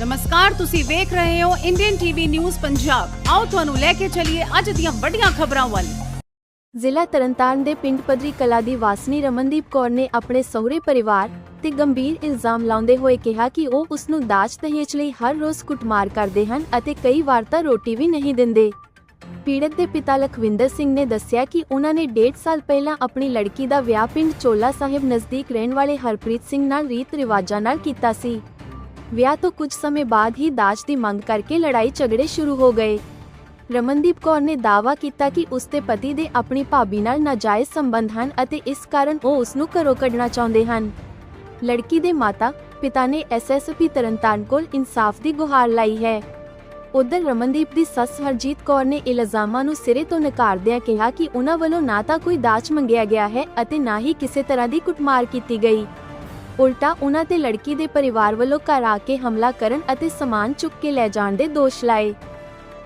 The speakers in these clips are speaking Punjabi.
ਨਮਸਕਾਰ, ਤੁਸੀਂ ਵੇਖ ਰਹੇ ਹੋ ਇੰਡੀਅਨ ਟੀਵੀ ਨਿਊਜ਼ ਪੰਜਾਬ ਆਓ ਤੁਹਾਨੂੰ ਲੈ ਕੇ ਚੱਲੀਏ ਅੱਜ ਦੀਆਂ ਵੱਡੀਆਂ ਖਬਰਾਂ ਵੱਲ। ਜ਼ਿਲ੍ਹਾ ਤਰਨਤਾਰਨ ਦੇ ਪਿੰਡ ਪਦਰੀ ਕਲਾ ਦੀ ਵਾਸਨੀ ਰਮਨਦੀਪ ਕੌਰ ਨੇ ਆਪਣੇ ਸਹੁਰੇ ਪਰਿਵਾਰ ਤੇ ਗੰਭੀਰ ਇਲਜ਼ਾਮ ਲਾਉਂਦੇ ਹੋਏ ਕਿਹਾ ਕਿ ਉਹ ਉਸ ਨੂੰ ਦਾਜ ਦਹੇਜ ਲਈ ਹਰ ਰੋਜ਼ ਕੁੱਟਮਾਰ ਕਰਦੇ ਹਨ ਅਤੇ ਕਈ ਵਾਰ ਤਾਂ ਰੋਟੀ ਵੀ ਨਹੀਂ ਦਿੰਦੇ। ਪੀੜਤ ਦੇ ਪਿਤਾ ਲਖਵਿੰਦਰ ਸਿੰਘ ਨੇ ਦੱਸਿਆ ਕਿ ਉਹਨਾਂ ਨੇ 1.5 ਸਾਲ ਪਹਿਲਾਂ ਆਪਣੀ ਲੜਕੀ ਦਾ ਵਿਆਹ ਪਿੰਡ ਚੋਲਾ ਸਾਹਿਬ ਨਜ਼ਦੀਕ ਰਹਿਣ ਵਾਲੇ ਹਰਪ੍ਰੀਤ ਸਿੰਘ ਨਾਲ ਰੀਤ ਰਿਵਾਜਾਂ ਨਾਲ ਕੀਤਾ ਸੀ। ਵਿਆਹ ਤੋਂ ਕੁਝ ਸਮੇਂ ਬਾਅਦ ਹੀ ਦਾਜ ਦੀ ਮੰਗ ਕਰਕੇ ਲੜਾਈ ਝਗੜੇ ਸ਼ੁਰੂ ਹੋ ਗਏ। ਰਮਨਦੀਪ ਕੌਰ ਨੇ ਦਾਅਵਾ ਕੀਤਾ ਕਿ ਉਸ ਦੇ ਪਤੀ ਦੇ ਆਪਣੀ ਭਾਬੀ ਨਾਲ ਨਾਜਾਇਜ਼ ਸੰਬੰਧ ਹਨ ਅਤੇ ਇਸ ਕਾਰਨ ਉਹ ਉਸ ਨੂੰ ਘਰੋਂ ਕੱਢਣਾ ਚਾਹੁੰਦੇ ਹਨ। ਲੜਕੀ ਦੇ ਮਾਤਾ, ਪਿਤਾ ਨੇ ਐਸਐਸਪੀ ਤਰਨਤਾਰਨ ਕੋਲ ਇਨਸਾਫ ਦੀ ਗੁਹਾਰ ਲਾਈ ਹੈ। ਉਧਰ ਰਮਨਦੀਪ ਦੀ ਸੱਸ ਹਰਜੀਤ ਕੌਰ ਨੇ ਇਲਜ਼ਾਮਾਂ ਨੂੰ ਸਿਰੇ ਤੋਂ ਨਕਾਰਦਿਆਂ ਕਿਹਾ ਕਿ ਉਹਨਾਂ ਵੱਲੋਂ ਨਾ ਤਾਂ ਕੋਈ ਦਾਜ ਮੰਗਿਆ ਗਿਆ ਹੈ ਅਤੇ ਨਾ ਹੀ ਕਿਸੇ ਤਰ੍ਹਾਂ ਦੀ ਕੁੱਟਮਾਰ ਕੀਤੀ ਗਈ। ਉਲਟਾ ਉਹਨਾਂ ਤੇ ਲੜਕੀ ਦੇ ਪਰਿਵਾਰ ਵੱਲੋਂ ਘਰ ਆ ਕੇ ਹਮਲਾ ਕਰਨ ਅਤੇ ਸਮਾਨ ਚੁੱਕ ਕੇ ਲੈ ਜਾਣ ਦੇ ਦੋਸ਼ ਲਾਏ।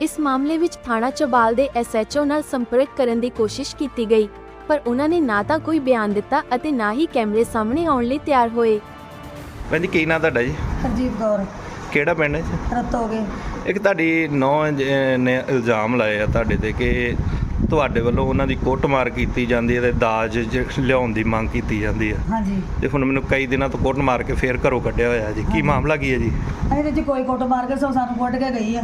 ਇਸ ਮਾਮਲੇ ਵਿੱਚ ਥਾਣਾ ਚਬਾਲ ਦੇ ਐਸਐਚਓ ਨਾਲ ਸੰਪਰਕ ਕਰਨ ਦੀ ਕੋਸ਼ਿਸ਼ ਕੀਤੀ ਗਈ ਪਰ ਉਹਨਾਂ ਨੇ ਨਾ ਤਾਂ ਕੋਈ ਬਿਆਨ ਦਿੱਤਾ ਅਤੇ ਨਾ ਹੀ ਕੈਮਰੇ ਸਾਹਮਣੇ ਆਉਣ ਲਈ ਤਿਆਰ ਹੋਏ। ਭੈਣ ਜੀ ਕੀ ਨਾਂ ਤੁਹਾਡਾ ਜੀ? ਹਰਜੀਤ ਕੌਰ। ਕਿਹੜਾ ਪਿੰਡ ਹੈ ਜੀ? ਰੱਤ ਹੋ ਗਏ ਇੱਕ ਤੁਹਾਡੀ ਨੌ ਨੇ ਇਲਜ਼ਾਮ ਲਾਏ ਆ ਤੁਹਾਡੇ ਤੇ ਕਿ ਤੁਹਾਡੇ ਵੱਲੋਂ ਉਹਨਾਂ ਦੀ ਕੁੱਟਮਾਰ ਕੀਤੀ ਜਾਂਦੀ ਹੈ ਤੇ ਦਾਜ ਜ- ਲਿਆਉਣ ਦੀ ਮੰਗ ਕੀਤੀ ਜਾਂਦੀ ਹੈ। ਹਾਂਜੀ। ਤੇ ਹੁਣ ਮੈਨੂੰ ਕਈ ਦਿਨਾਂ ਤੋਂ ਕੁੱਟ ਮਾਰ ਕੇ ਫੇਰ ਘਰੋਂ ਕੱਢਿਆ ਹੋਇਆ ਜੀ। ਕੀ ਮਾਮਲਾ ਕੀ ਹੈ ਜੀ? ਇਹਦੇ ਚ ਕੋਈ ਕੁੱਟ ਮਾਰ ਕੇ ਸੋ ਸਾਨੂੰ ਕੁੱਟ ਕੇ ਗਈ ਆ।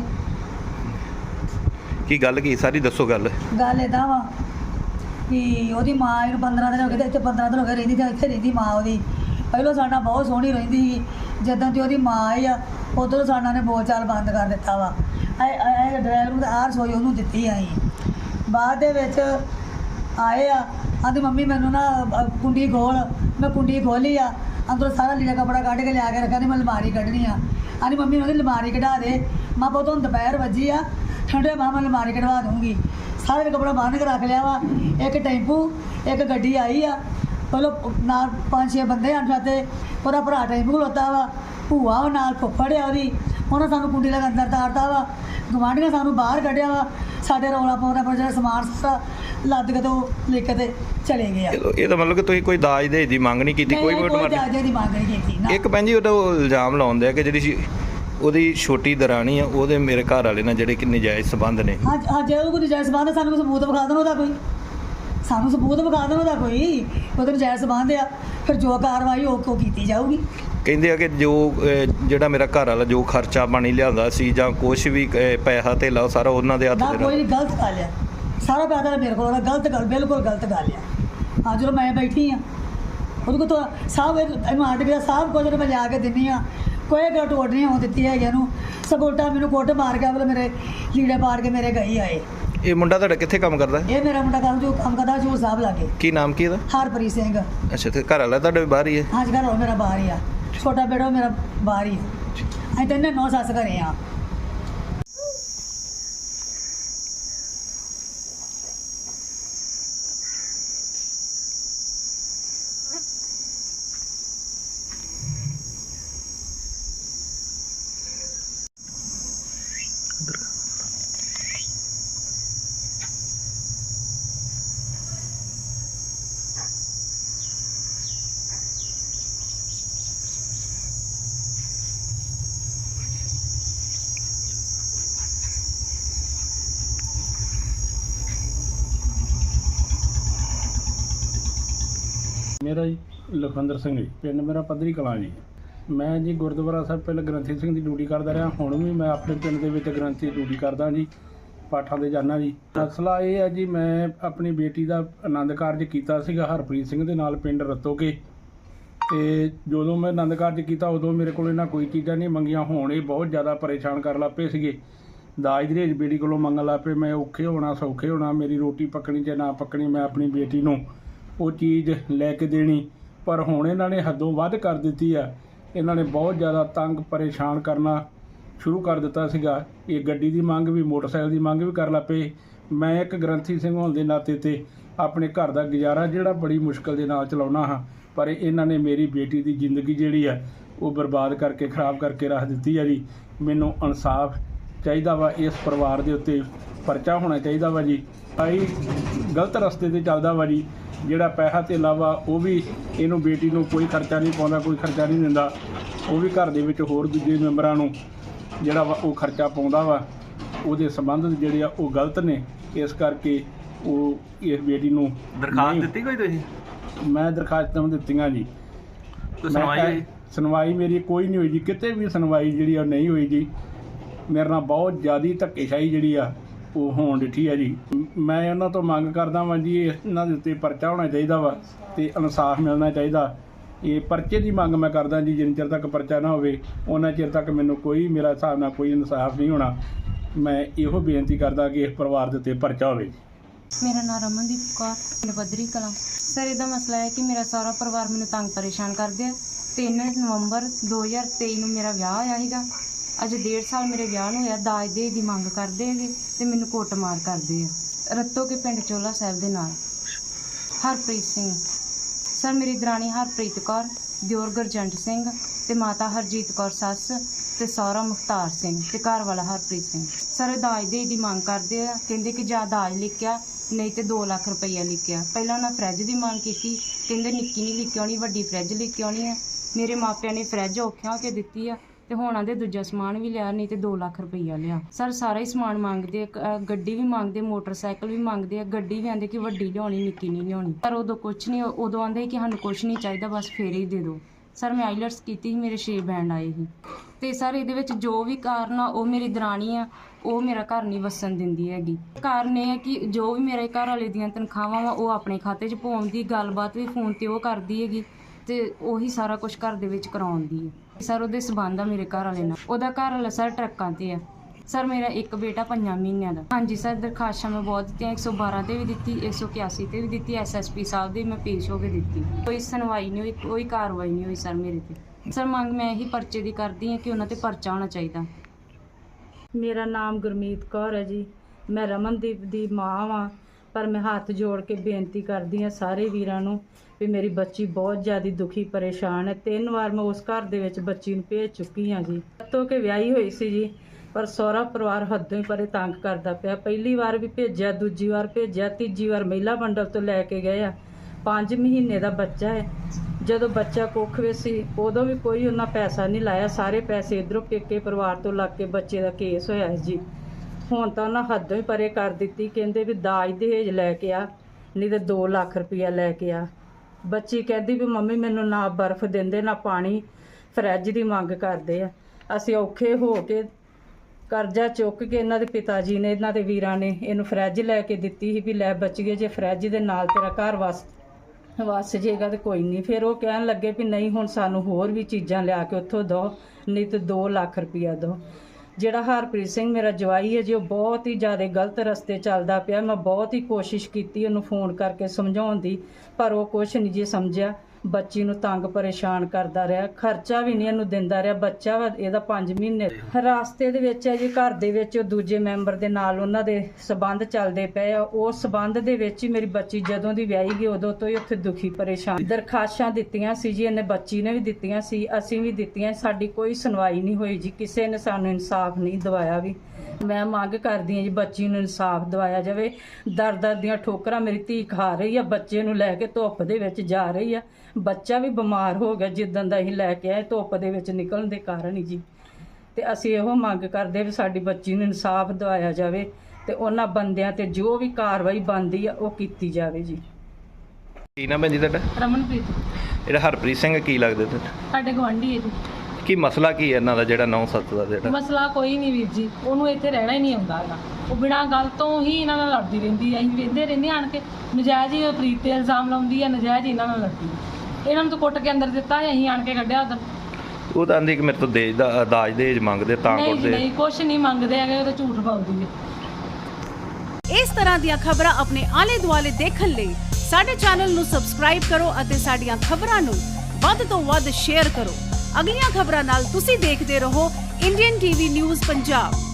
ਕੀ ਗੱਲ ਕੀ? ਸਾਰੀ ਦੱਸੋ ਗੱਲ। ਗੱਲ ਏਦਾਂ ਵਾ ਕਿ ਉਹਦੀ ਮਾਂ ਇਹਨੂੰ 15 ਦਿਨ ਹੋ ਗਏ ਤੇ ਇੱਥੇ 15 ਦਿਨ ਹੋ ਗਏ ਰਹਿੰਦੀ ਤੇ ਇੱਥੇ ਰਹਿੰਦੀ ਮਾਂ ਉਹਦੀ। ਪਹਿਲਾਂ ਸਾਡਾ ਬਹੁਤ ਸੋਹਣੀ ਰਹਿੰਦੀ ਸੀ। ਜਦੋਂ ਤੇ ਉਹਦੀ ਮਾਂ ਆਈ ਆ ਉਦੋਂ ਸਾਡਾ ਨੇ ਬੋਲਚਾਲ ਬੰਦ ਕਰ ਦਿੱਤਾ ਵਾ। ਐ ਡਰਾਈਵਰ ਨੂੰ ਆਰ ਸੋਈ ਉਹਨੂੰ ਦਿੱਤੀ ਆਈ ਬਾਅਦ ਦੇ ਵਿੱਚ ਆਏ ਆ। ਆਂਦੀ ਮੰਮੀ ਮੈਨੂੰ ਨਾ ਅ, ਕੁੰਡੀ ਖੋਲ। ਮੈਂ ਕੁੰਡੀ ਖੋਲੀ ਆ। ਅੰਦਰੋਂ ਸਾਰਾ ਲੀੜਾ ਕਪੜਾ ਕੱਢ ਕੇ ਲਿਆ ਕੇ ਰੱਖਿਆ ਤੇ ਮੈਂ ਅਲਮਾਰੀ ਕੱਢਣੀ ਆ। ਆਂਦੀ ਮੰਮੀ ਨੂੰ ਉਹਦੀ ਅਲਮਾਰੀ ਕਢਾ ਦੇ। ਮਾਂ ਪੁੱਤ ਹੁਣ ਦੁਪਹਿਰ ਵੱਜੀ ਆ। ਠੰਡੇ ਮਾਂ ਮੈਂ ਅਲਮਾਰੀ ਕਢਵਾ ਦੂੰਗੀ ਸਾਰੇ ਕਪੜਾ ਬੰਨ ਕੇ ਰੱਖ ਲਿਆ ਵਾ। ਇੱਕ ਟੈਂਪੂ ਇੱਕ ਗੱਡੀ ਆਈ ਆ। ਪਹਿਲਾਂ ਨਾਲ ਪੰਜ ਛੇ ਬੰਦੇ ਹਨ ਸਾਤੇ ਉਹਦਾ ਭਰਾ ਟੈਂਪੂ ਖਲੋਤਾ ਵਾ। ਭੂਆ ਉਹ ਨਾਲ ਫੁੱਫੜ ਆ ਉਹਦੀ। ਉਹਨਾਂ ਸਾਨੂੰ ਕੁੰਡੀ ਲਗਾ ਅੰਦਰ ਤਾਰਤਾ ਵਾ। ਗਵਾਂਢੀਆਂ ਸਾਨੂੰ ਬਾਹਰ ਕੱਢਿਆ ਵਾ। ਸਾਡੇ ਰੌਲਾ ਪਾਉਂਦਾ ਪਰ ਜਿਹੜਾ ਸਮਾਨ ਸਾਰਾ ਲੱਦ ਕੇ ਤੋਂ ਲੈ ਕੇ ਤੇ ਚਲੇ ਗਏ ਆ। ਇਹ ਤਾਂ ਮਤਲਬ ਕਿ ਤੁਸੀਂ ਕੋਈ ਦਾਜ ਦੇ ਦੀ ਮੰਗ ਨਹੀਂ ਕੀਤੀ ਕੋਈ ਨਹੀਂ, ਕੁੱਟ ਮਾਰ ਜਾਇਜ਼ ਦੀ ਮੰਗ ਨਹੀਂ ਕੀਤੀ ਨਾ। ਇੱਕ ਭੈਣ ਜੀ ਉਹਦਾ ਉਹ ਇਲਜ਼ਾਮ ਲਾਉਂਦੇ ਆ ਕਿ ਜਿਹੜੀ ਸੀ- ਉਹਦੀ ਛੋਟੀ ਦਰਾਣੀ ਆ ਉਹਦੇ ਮੇਰੇ ਘਰ ਵਾਲੇ ਨਾਲ ਜਿਹੜੇ ਕਿ ਨਜਾਇਜ਼ ਸੰਬੰਧ ਨੇ। ਹਾਂ ਹਾਂ ਜੇ ਉਹ ਕੋਈ ਜਾਇਜ਼ ਸਬੰਧ ਹੈ, ਸਾਨੂੰ ਕੋਈ ਸਬੂਤ ਵਿਖਾ ਦੇਣ ਉਹਦਾ ਕੋਈ। ਸਾਨੂੰ ਸਬੂਤ ਵਿਖਾ ਦੇਣ ਉਹਦਾ ਕੋਈ। ਉਹਦੇ ਜਾਇਜ਼ ਸਬੰਧ ਆ ਫਿਰ ਜੋ ਕਾਰਵਾਈ ਉਹ ਕੋ ਕੀਤੀ ਜਾਊਗੀ। ਕਹਿੰਦੇ ਆ ਕਿ ਜੋ ਜਿਹੜਾ ਮੇਰਾ ਘਰ ਵਾਲਾ ਜੋ ਖਰਚਾ ਪਾਣੀ ਲਿਆਉਂਦਾ ਸੀ ਜਾਂ ਕੁਝ ਵੀ ਪੈਸਾ ਤੇ ਲਾ ਸਾਰਾ ਉਹਨਾਂ ਦੇ ਹੱਥ ਨਾ ਦੇ ਕੋਈ ਵੀ ਗਲਤ ਗੱਲ ਆ। ਸਾਰਾ ਪੈਸਾ ਮੇਰੇ ਕੋਲ ਉਹਦਾ ਗਲਤ ਗੱਲ ਬਿਲਕੁਲ ਗਲਤ ਗੱਲ ਆ। ਹਾਂ ਜਦੋਂ ਮੈਂ ਬੈਠੀ ਆ ਉਹਦੇ ਕੋਲ ਤਾਂ ਇਹ- ਇਹਨੂੰ ਆਟ ਗਿਆ ਸਭ ਕੁਝ ਮੈਂ ਲਿਆ ਕੇ ਦਿੰਨੀ ਆ। ਕੋਈ ਗੱਲ ਟੋਟ ਨਹੀਂ ਹੋਣ ਦਿੱਤੀ ਹੈਗੀ ਇਹਨੂੰ। ਸਗੋਲਟਾ ਮੈਨੂੰ ਕੁੱਟ ਮਾਰ ਗਿਆ ਬਲੇ ਮੇਰੇ ਲੀੜੇ ਪਾੜ ਕੇ ਮੇਰੇ ਗਈ ਆਏ। ਇਹ ਮੁੰਡਾ ਤੁਹਾਡਾ ਕਿੱਥੇ ਕੰਮ ਕਰਦਾ? ਇਹ ਮੇਰਾ ਮੁੰਡਾ ਕੰਮ ਜੋ ਕੰਮ ਕਰਦਾ ਹਜ਼ੂਰ ਸਾਹਿਬ ਲਾਗੇ। ਕੀ ਨਾਮ ਕੀ ਇਹਦਾ? ਹਰਪ੍ਰੀਤ ਸਿੰਘ। ਅੱਛਾ ਤੇ ਘਰ ਵਾਲਾ ਤੁਹਾਡਾ ਵੀ ਬਾਹਰ ਹੀ ਹੈ? ਹਾਂ ਜੀ ਘਰ ਉਹ ਮੇਰਾ ਬਾਹਰ ਹੀ ਆ। ਛੋਟਾ ਬੇਟਾ ਮੇਰਾ ਬਾਹਰ ਹੀ ਆ। ਅਸੀਂ ਤਿੰਨੇ ਨੌ ਸੱਸ ਘਰੇ ਆ। ਮੇਰਾ ਜੀ ਲਖਵਿੰਦਰ ਸਿੰਘ ਜੀ, ਪਿੰਡ ਮੇਰਾ ਪੱਧਰੀ ਕਲਾਂ ਜੀ। ਮੈਂ ਜੀ ਗੁਰਦੁਆਰਾ ਸਾਹਿਬ ਪਹਿਲਾਂ ਗ੍ਰੰਥੀ ਸਿੰਘ ਦੀ ਡਿਊਟੀ ਕਰਦਾ ਰਿਹਾ, ਹੁਣ ਵੀ ਮੈਂ ਆਪਣੇ ਪਿੰਡ ਦੇ ਵਿੱਚ ਗ੍ਰੰਥੀ ਡਿਊਟੀ ਕਰਦਾ ਜੀ, ਪਾਠਾਂ ਦੇ ਜਾਣਾ ਜੀ। ਮਸਲਾ ਇਹ ਹੈ ਜੀ, ਮੈਂ ਆਪਣੀ ਬੇਟੀ ਦਾ ਆਨੰਦ ਕਾਰਜ ਕੀਤਾ ਸੀਗਾ ਹਰਪ੍ਰੀਤ ਸਿੰਘ ਦੇ ਨਾਲ ਪਿੰਡ ਰਤੋਕੇ ਤੇ ਜਦੋਂ ਮੈਂ ਆਨੰਦ ਕਾਰਜ ਕੀਤਾ, ਉਦੋਂ ਮੇਰੇ ਕੋਲ ਇਹਨਾਂ ਕੋਈ ਚੀਜ਼ਾਂ ਨਹੀਂ ਮੰਗੀਆਂ, ਹੁਣ ਇਹ ਬਹੁਤ ਜ਼ਿਆਦਾ ਪਰੇਸ਼ਾਨ ਕਰਨ ਲੱਗ ਪਏ ਸੀਗੇ। ਦਾਜ ਦੀ ਰੇਜ ਬੇਟੀ ਕੋਲੋਂ ਮੰਗਣ ਲੱਗ ਪਏ, ਮੈਂ ਔਖੇ ਹੋਣਾ, ਸੌਖੇ ਹੋਣਾ, ਮੇਰੀ ਰੋਟੀ ਪੱਕਣੀ ਜਾਂ ਨਾ ਪੱਕਣੀ, ਮੈਂ ਆਪਣੀ ਬੇਟੀ ਨੂੰ ਉਹ ਚੀਜ਼ ਲੈ ਕੇ ਦੇਣੀ। ਪਰ ਹੁਣ ਇਹਨਾਂ ਨੇ ਹੱਦੋਂ ਵੱਧ ਕਰ ਦਿੱਤੀ ਆ। ਇਹਨਾਂ ਨੇ ਬਹੁਤ ਜ਼ਿਆਦਾ ਤੰਗ ਪਰੇਸ਼ਾਨ ਕਰਨਾ ਸ਼ੁਰੂ ਕਰ ਦਿੱਤਾ ਸੀਗਾ। ਇਹ ਗੱਡੀ ਦੀ ਮੰਗ ਵੀ, ਮੋਟਰਸਾਈਕਲ ਦੀ ਮੰਗ ਵੀ ਕਰ ਲੱਗ ਪਏ। ਮੈਂ ਇੱਕ ਗ੍ਰੰਥੀ ਸਿੰਘ ਹੋਣ ਦੇ ਨਾਤੇ ਤੇ ਆਪਣੇ ਘਰ ਦਾ ਗੁਜ਼ਾਰਾ ਜਿਹੜਾ ਬੜੀ ਮੁਸ਼ਕਲ ਦੇ ਨਾਲ ਚਲਾਉਣਾ ਹਾਂ। ਪਰ ਇਹਨਾਂ ਨੇ ਮੇਰੀ ਬੇਟੀ ਦੀ ਜ਼ਿੰਦਗੀ ਜਿਹੜੀ ਆ, ਉਹ ਬਰਬਾਦ ਕਰਕੇ, ਖਰਾਬ ਕਰਕੇ ਰੱਖ ਦਿੱਤੀ ਆ ਜੀ। ਮੈਨੂੰ ਇਨਸਾਫ ਚਾਹੀਦਾ ਵਾ ਇਸ ਪਰਿਵਾਰ ਦੇ ਉੱਤੇ। ਪਰਚਾ ਹੋਣਾ ਚਾਹੀਦਾ ਵਾ ਜੀ। ਭਾਈ ਗਲਤ ਰਸਤੇ ਤੇ ਚੱਲਦਾ ਵਾ ਜੀ। ਜਿਹੜਾ ਪੈਸਾ ਤੇ ਇਲਾਵਾ ਉਹ ਵੀ ਇਹਨੂੰ ਬੇਟੀ ਨੂੰ ਕੋਈ ਖਰਚਾ ਨਹੀਂ ਪਾਉਂਦਾ ਕੋਈ ਖਰਚਾ ਨਹੀਂ ਦਿੰਦਾ। ਉਹ ਵੀ ਘਰ ਦੇ ਵਿੱਚ ਹੋਰ ਦੂਜੇ ਮੈਂਬਰਾਂ ਨੂੰ ਜਿਹੜਾ ਵਾ ਉਹ ਖਰਚਾ ਪਾਉਂਦਾ ਵਾ ਉਹਦੇ ਸੰਬੰਧ ਜਿਹੜੇ ਆ ਉਹ ਗਲਤ ਨੇ। ਇਸ ਕਰਕੇ ਉਹ ਇਸ ਬੇਟੀ ਨੂੰ ਦਰਖਾਸਤ ਦਿੱਤੀ ਕੋਈ ਤੁਸੀਂ? ਮੈਂ ਦਰਖਾਸਤਾਂ ਦਿੱਤੀਆਂ ਜੀ। ਸੁਣਵਾਈ ਹੋਈ? ਸੁਣਵਾਈ ਮੇਰੀ ਕੋਈ ਨਹੀਂ ਹੋਈ ਜੀ। ਕਿਤੇ ਵੀ ਸੁਣਵਾਈ ਜਿਹੜੀ ਆ ਨਹੀਂ ਹੋਈ ਜੀ। ਮੇਰੇ ਨਾਲ ਬਹੁਤ ਜ਼ਿਆਦੀ ਧੱਕੇਸ਼ਾਹੀ ਜਿਹੜੀ ਆ ਉਹ ਹੋਣ ਡਿੱਠੀ ਆ ਜੀ। ਮੈਂ ਉਹਨਾਂ ਤੋਂ ਮੰਗ ਕਰਦਾ ਵਾਂ ਜੀ, ਇਹਨਾਂ ਦੇ ਉੱਤੇ ਪਰਚਾ ਹੋਣਾ ਚਾਹੀਦਾ ਵਾ ਤੇ ਇਨਸਾਫ ਮਿਲਣਾ ਚਾਹੀਦਾ। ਇਹ ਪਰਚੇ ਦੀ ਮੰਗ ਮੈਂ ਕਰਦਾ ਜੀ, ਜਿੰਨ ਚਿਰ ਤੱਕ ਪਰਚਾ ਨਾ ਹੋਵੇ, ਉਹਨਾਂ ਚਿਰ ਤੱਕ ਮੈਨੂੰ ਕੋਈ ਮੇਰਾ ਹਿਸਾਬ ਨਾਲ ਕੋਈ ਇਨਸਾਫ ਨਹੀਂ ਹੋਣਾ। ਮੈਂ ਇਹੋ ਬੇਨਤੀ ਕਰਦਾ ਕਿ ਇਸ ਪਰਿਵਾਰ ਦੇ ਉੱਤੇ ਪਰਚਾ ਹੋਵੇ ਜੀ। ਮੇਰਾ ਨਾਮ ਰਮਨਦੀਪ ਕੌਰ, ਪਿੰਡ ਬੱਦਰੀ ਕਲਾਂ। ਸਰ, ਇਹਦਾ ਮਸਲਾ ਹੈ ਕਿ ਮੇਰਾ ਸਾਰਾ ਪਰਿਵਾਰ ਮੈਨੂੰ ਤੰਗ ਪਰੇਸ਼ਾਨ ਕਰਦੇ ਆ। 3 ਨਵੰਬਰ 2023 ਨੂੰ ਮੇਰਾ ਵਿਆਹ ਹੋਇਆ ਸੀਗਾ। ਅੱਜ ਡੇਢ ਸਾਲ ਮੇਰੇ ਵਿਆਹ ਨੂੰ ਹੋਇਆ, ਦਾਜ ਦੇ ਦੀ ਮੰਗ ਕਰਦੇ ਹੈਗੇ ਤੇ ਮੈਨੂੰ ਕੁੱਟਮਾਰ ਕਰਦੇ ਆ, ਰੱਤੋ ਕੇ ਪਿੰਡ ਚੋਲਾ ਸਾਹਿਬ ਦੇ ਨਾਲ। ਹਰਪ੍ਰੀਤ ਸਿੰਘ। ਸਰ, ਮੇਰੀ ਦਰਾਣੀ ਹਰਪ੍ਰੀਤ ਕੌਰ ਦਿਓਰ ਗੁਰਜੰਟ ਸਿੰਘ ਤੇ ਮਾਤਾ ਹਰਜੀਤ ਕੌਰ ਸੱਸ ਤੇ ਸਹੁਰਾ ਮੁਖਤਾਰ ਸਿੰਘ ਤੇ ਘਰ ਵਾਲਾ ਹਰਪ੍ਰੀਤ ਸਿੰਘ। ਸਰ ਦਾਜ ਦੇ ਦੀ ਮੰਗ ਕਰਦੇ ਆ, ਕਹਿੰਦੇ ਕਿ ਜਾਂ ਦਾਜ ਲਿਖਿਆ, ਨਹੀਂ ਤੇ 2 ਲੱਖ ਰੁਪਈਆ ਲਿਖਿਆ। ਪਹਿਲਾਂ ਉਹਨਾਂ ਫਰਿੱਜ ਦੀ ਮੰਗ ਕੀਤੀ, ਕਹਿੰਦੇ ਨਿੱਕੀ ਨਹੀਂ ਲਿਖ ਕੇ ਆਉਣੀ ਵੱਡੀ ਫਰਿੱਜ ਲਿਖ ਕੇ ਆਉਣੀ ਹੈ ਮੇਰੇ ਮਾਪਿਆਂ ਨੇ ਫਰਿੱਜ ਔਖਿਆ ਹੋ ਕੇ ਦਿੱਤੀ ਆ ਤੇ ਹੁਣ ਆਂਦੇ ਦੂਜਾ ਸਮਾਨ ਵੀ ਲਿਆ ਨਹੀਂ ਤੇ 2 ਲੱਖ ਰੁਪਈਆ ਲਿਆ। ਸਰ ਸਾਰਾ ਹੀ ਸਮਾਨ ਮੰਗਦੇ ਆ, ਕ- ਗੱਡੀ ਵੀ ਮੰਗਦੇ ਮੋਟਰਸਾਈਕਲ ਵੀ ਮੰਗਦੇ ਆ ਗੱਡੀ ਵੀ ਆਂਦੇ ਕਿ ਵੱਡੀ ਲਿਆਉਣੀ ਨਿੱਕੀ ਨਹੀਂ ਲਿਆਉਣੀ। ਪਰ ਉਦੋਂ ਕੁਝ ਨਹੀਂ ਉਦੋਂ ਆਂਦੇ ਕਿ ਸਾਨੂੰ ਕੁਝ ਨਹੀਂ ਚਾਹੀਦਾ ਬਸ ਫੇਰ ਹੀ ਦੇ ਦਿਓ ਸਰ ਮੈਂ ਆਈਲਟਸ ਕੀਤੀ ਸੀ ਮੇਰੇ 6 ਬੈਂਡ ਆਏ ਸੀ। ਤੇ ਸਰ ਇਹਦੇ ਵਿੱਚ ਜੋ ਵੀ ਕਾਰਨ ਆ ਉਹ ਮੇਰੀ ਦਰਾਣੀ ਆ ਉਹ ਮੇਰਾ ਘਰ ਨਹੀਂ ਵਸਣ ਦਿੰਦੀ ਹੈਗੀ। ਕਾਰਨ ਇਹ ਹੈ ਕਿ ਜੋ ਵੀ ਮੇਰੇ ਘਰ ਵਾਲੇ ਦੀਆਂ ਤਨਖਾਹਾਂ ਵਾ ਉਹ ਆਪਣੇ ਖਾਤੇ 'ਚ ਪਾਉਣ ਦੀ ਗੱਲਬਾਤ ਵੀ ਫੋਨ ਤੇ ਉਹ ਕਰਦੀ ਹੈਗੀ ਤੇ ਉਹੀ ਸਾਰਾ ਕੁਝ ਘਰ ਦੇ ਵਿੱਚ ਕਰਾਉਂਦੀ ਹੈ। ਸਰ, ਉਹਦੇ ਸਬੰਧ ਆ ਮੇਰੇ ਘਰ ਵਾਲੇ ਨਾਲ। ਉਹਦਾ ਘਰ ਵਾਲਾ ਸਰ ਟਰੱਕਾਂ ਤੇ ਆ। ਸਰ, ਮੇਰਾ ਇੱਕ ਬੇਟਾ ਪੰਜਾਂ ਮਹੀਨਿਆਂ ਦਾ। ਹਾਂਜੀ ਸਰ ਦਰਖਾਸ਼ਾਂ ਮੈਂ ਬਹੁਤ ਦਿੱਤੀਆਂ 112 ਤੇ ਵੀ ਦਿੱਤੀ 181 ਤੇ ਵੀ ਦਿੱਤੀ ਐਸਐਸਪੀ ਸਾਹਿਬ ਦੀ ਮੈਂ ਪੇਸ਼ ਹੋ ਕੇ ਦਿੱਤੀ। ਕੋਈ ਸੁਣਵਾਈ ਨਹੀਂ ਹੋਈ, ਕੋਈ ਕਾਰਵਾਈ ਨਹੀਂ ਹੋਈ ਸਰ ਮੇਰੇ ਤੇ। ਸਰ, ਮੰਗ ਮੈਂ ਇਹੀ ਪਰਚੇ ਦੀ ਕਰਦੀ ਹਾਂ ਕਿ ਉਹਨਾਂ ਤੇ ਪਰਚਾ ਹੋਣਾ ਚਾਹੀਦਾ। ਮੇਰਾ ਨਾਮ ਗੁਰਮੀਤ ਕੌਰ ਹੈ ਜੀ। ਮੈਂ ਰਮਨਦੀਪ ਦੀ ਮਾਂ ਵਾਂ। ਪਰ ਮੈਂ ਹੱਥ ਜੋੜ ਕੇ ਬੇਨਤੀ ਕਰਦੀ ਹਾਂ ਸਾਰੇ ਵੀਰਾਂ ਨੂੰ ਵੀ ਮੇਰੀ ਬੱਚੀ ਬਹੁਤ ਜ਼ਿਆਦਾ ਦੁਖੀ, ਪਰੇਸ਼ਾਨ ਹੈ। ਤਿੰਨ ਵਾਰ ਮੈਂ ਉਸ ਘਰ ਦੇ ਵਿੱਚ ਬੱਚੀ ਨੂੰ ਭੇਜ ਚੁੱਕੀ ਹਾਂ ਜੀ। ਤੋਂ ਕਿ ਵਿਆਹੀ ਹੋਈ ਸੀ ਜੀ, ਪਰ ਸਹੁਰਾ ਪਰਿਵਾਰ ਹੱਦੋਂ ਹੀ ਪਰੇ ਤੰਗ ਕਰਦਾ ਪਿਆ। ਪਹਿਲੀ ਵਾਰ ਵੀ ਭੇਜਿਆ, ਦੂਜੀ ਵਾਰ ਭੇਜਿਆ, ਤੀਜੀ ਵਾਰ ਮਹਿਲਾ ਮੰਡਲ ਤੋਂ ਲੈ ਕੇ ਗਏ ਆ। 5 ਮਹੀਨੇ ਦਾ ਬੱਚਾ ਹੈ। ਜਦੋਂ ਬੱਚਾ ਕੁੱਖ ਵਿੱਚ ਸੀ, ਉਦੋਂ ਵੀ ਕੋਈ ਉਹਨਾਂ ਪੈਸਾ ਨਹੀਂ ਲਾਇਆ। ਸਾਰੇ ਪੈਸੇ ਇਧਰੋਂ ਪੇਕੇ ਪਰਿਵਾਰ ਤੋਂ ਲੱਗ ਕੇ ਬੱਚੇ ਦਾ ਕੇਸ ਹੋਇਆ ਜੀ। ਹੁਣ ਤਾਂ ਉਹਨਾਂ ਹੱਦੋਂ ਹੀ ਪਰੇ ਕਰ ਦਿੱਤੀ, ਕਹਿੰਦੇ ਵੀ ਦਾਜ ਦਹੇਜ ਲੈ ਕੇ ਆ, ਨਹੀਂ ਤੇ 2 ਲੱਖ ਰੁਪਇਆ ਲੈ ਕੇ ਆ। ਬੱਚੀ ਕਹਿੰਦੀ ਵੀ ਮੰਮੀ ਮੈਨੂੰ ਨਾ ਬਰਫ਼ ਦਿੰਦੇ, ਨਾ ਪਾਣੀ, ਫਰਿੱਜ ਦੀ ਮੰਗ ਕਰਦੇ ਆ। ਅਸੀਂ ਔਖੇ ਹੋ ਕੇ ਕਰਜ਼ਾ ਚੁੱਕ ਕੇ ਇਹਨਾਂ ਦੇ ਪਿਤਾ ਜੀ ਨੇ, ਇਹਨਾਂ ਦੇ ਵੀਰਾਂ ਨੇ ਇਹਨੂੰ ਫਰਿੱਜ ਲੈ ਕੇ ਦਿੱਤੀ ਸੀ ਵੀ ਲੈ ਬਚੀਏ, ਜੇ ਫਰਿੱਜ ਦੇ ਨਾਲ ਤੇਰਾ ਘਰ ਵਸ ਵਸ ਜੇਗਾ ਤੇ ਕੋਈ ਨਹੀਂ। ਫਿਰ ਉਹ ਕਹਿਣ ਲੱਗੇ ਵੀ ਨਹੀਂ, ਹੁਣ ਸਾਨੂੰ ਹੋਰ ਵੀ ਚੀਜ਼ਾਂ ਲਿਆ ਕੇ ਉੱਥੋਂ ਦੋ, ਨਹੀਂ ਤੇ 2 ਲੱਖ ਰੁਪਇਆ ਦੋ। ਜਿਹੜਾ ਹਰਪ੍ਰੀਤ ਸਿੰਘ ਮੇਰਾ ਜਵਾਈ ਹੈ ਜੀ, ਉਹ ਬਹੁਤ ਹੀ ਜ਼ਿਆਦਾ ਗਲਤ ਰਸਤੇ ਚੱਲਦਾ ਪਿਆ। ਮੈਂ ਬਹੁਤ ਹੀ ਕੋਸ਼ਿਸ਼ ਕੀਤੀ ਉਹਨੂੰ ਫੋਨ ਕਰਕੇ ਸਮਝਾਉਣ ਦੀ, ਪਰ ਉਹ ਕੁਛ ਨਹੀਂ ਜੀ ਸਮਝਿਆ। ਬੱਚੀ ਨੂੰ ਤੰਗ ਪਰੇਸ਼ਾਨ ਕਰਦਾ ਰਿਹਾ, ਖਰਚਾ ਵੀ ਨਹੀਂ ਇਹਨੂੰ ਦਿੰਦਾ ਰਿਹਾ, ਬੱਚਾ ਵਾ ਇਹਦਾ 5 ਮਹੀਨੇ। ਰਾਸਤੇ ਦੇ ਵਿੱਚ ਹੈ ਜੀ, ਘਰ ਦੇ ਵਿੱਚ ਉਹ ਦੂਜੇ ਮੈਂਬਰ ਦੇ ਨਾਲ ਉਹਨਾਂ ਦੇ ਸਬੰਧ ਚੱਲਦੇ ਪਏ ਆ। ਉਸ ਸਬੰਧ ਦੇ ਵਿੱਚ ਹੀ ਮੇਰੀ ਬੱਚੀ ਜਦੋਂ ਦੀ ਵਿਆਹੀ ਗਈ, ਉਦੋਂ ਤੋਂ ਹੀ ਉੱਥੇ ਦੁਖੀ ਪਰੇਸ਼ਾਨ। ਦਰਖਾਸ਼ਾਂ ਦਿੱਤੀਆਂ ਸੀ ਜੀ, ਇਹਨੇ ਬੱਚੀ ਨੇ ਵੀ ਦਿੱਤੀਆਂ ਸੀ, ਅਸੀਂ ਵੀ ਦਿੱਤੀਆਂ, ਸਾਡੀ ਕੋਈ ਸੁਣਵਾਈ ਨਹੀਂ ਹੋਈ ਜੀ, ਕਿਸੇ ਨੇ ਸਾਨੂੰ ਇਨਸਾਫ ਨਹੀਂ ਦਵਾਇਆ ਵੀ। ਮੈਂ ਮੰਗ ਕਰਦੀ ਹਾਂ ਜੀ ਬੱਚੀ ਨੂੰ ਇਨਸਾਫ ਦਿਵਾਇਆ ਜਾਵੇ। ਦਰ ਦਰ ਦੀਆਂ ਠੋਕਰਾਂ ਮੇਰੀ ਧੀ ਖਾ ਰਹੀ ਆ ਬੱਚੇ ਨੂੰ ਲੈ ਕੇ ਧੁੱਪ ਦੇ ਵਿੱਚ ਜਾ ਰਹੀ ਆ। ਬੱਚਾ ਵੀ ਬਿਮਾਰ ਹੋ ਗਿਆ ਜਿੱਦਾਂ ਦਾ ਅਸੀਂ ਲੈ ਕੇ ਆਏ ਧੁੱਪ ਦੇ ਵਿੱਚ ਨਿਕਲਣ ਦੇ ਕਾਰਨ ਹੀ ਜੀ। ਤੇ ਅਸੀਂ ਇਹੋ ਮੰਗ ਕਰਦੇ ਵੀ ਸਾਡੀ ਬੱਚੀ ਨੂੰ ਇਨਸਾਫ ਦਿਵਾਇਆ ਜਾਵੇ ਤੇ ਉਹਨਾਂ ਬੰਦਿਆਂ ਤੇ ਜੋ ਵੀ ਕਾਰਵਾਈ ਬਣਦੀ ਆ ਉਹ ਕੀਤੀ ਜਾਵੇ ਜੀ। ਕੀ ਨਾਮ ਹੈ ਜੀ ਤੁਹਾਡਾ? ਰਮਨਪ੍ਰੀਤ। ਜਿਹੜਾ ਹਰਪ੍ਰੀਤ ਸਿੰਘ ਕੀ ਲੱਗਦੇ ਤੁਹਾਡੇ? ਸਾਡੇ ਗਵਾਂਢੀ ਹੈ ਜੀ। ਕੀ ਮਸਲਾ ਕੀ ਹੈ ਇਹਨਾਂ ਦਾ ਜਿਹੜਾ 9-7 ਦਾ ਜਿਹੜਾ? ਮਸਲਾ ਕੋਈ ਨਹੀਂ ਵੀਰ ਜੀ ਉਹਨੂੰ ਇੱਥੇ ਰਹਿਣਾ ਹੀ ਨਹੀਂ ਆਉਂਦਾ ਹੈਗਾ। ਉਹ ਬਿਨਾਂ ਗੱਲ ਤੋਂ ਹੀ ਇਹਨਾਂ ਨਾਲ ਲੜਦੀ ਰਹਿੰਦੀ ਹੈ। ਅਸੀਂ ਵੇਖਦੇ ਰਹਿੰਦੇ ਆਣ ਕੇ ਨਜਾਇਜ਼ ਹੀ ਉਹ ਪ੍ਰੀਤ ਤੇ ਇਲਜ਼ਾਮ ਲਾਉਂਦੀ ਹੈ ਨਜਾਇਜ਼ ਹੀ ਇਹਨਾਂ ਨਾਲ ਲੜਦੀ ਹੈ। ਇਹਨਾਂ ਨੂੰ ਤਾਂ ਕੁੱਟ ਕੇ ਅੰਦਰ ਦਿੱਤਾ ਹੈ ਅਸੀਂ ਆਣ ਕੇ ਕੱਢਿਆ ਉਧਰ। ਉਹ ਤਾਂ ਆਂਦੀ ਕਿ ਮੇਰੇ ਤੋਂ ਦੇਜ ਦਾ ਦਾਜ ਦੇਜ ਮੰਗਦੇ ਤਾਂ ਨਹੀਂ ਜੀ ਕੁੱਟਦੇ। ਨਹੀਂ ਕੁਛ ਨਹੀਂ ਮੰਗਦੇ ਹੈਗੇ ਉਹ ਤਾਂ ਝੂਠ ਬੋਲਦੀ ਹੈ। ਇਸ ਤਰ੍ਹਾਂ ਦੀਆਂ ਖਬਰਾਂ ਆਪਣੇ ਆਲੇ ਦੁਆਲੇ ਦੇਖਣ ਲਈ ਸਾਡੇ ਚੈਨਲ ਨੂੰ ਸਬਸਕ੍ਰਾਈਬ ਕਰੋ ਅਤੇ ਸਾਡੀਆਂ ਖਬਰਾਂ ਨੂੰ ਵੱਧ ਤੋਂ ਵੱਧ ਸ਼ੇਅਰ ਕਰੋ। ਅਗਲੀਆਂ ਖਬਰਾਂ ਨਾਲ ਤੁਸੀਂ ਦੇਖਦੇ ਰਹੋ ਇੰਡੀਅਨ ਟੀਵੀ ਨਿਊਜ਼ ਪੰਜਾਬ।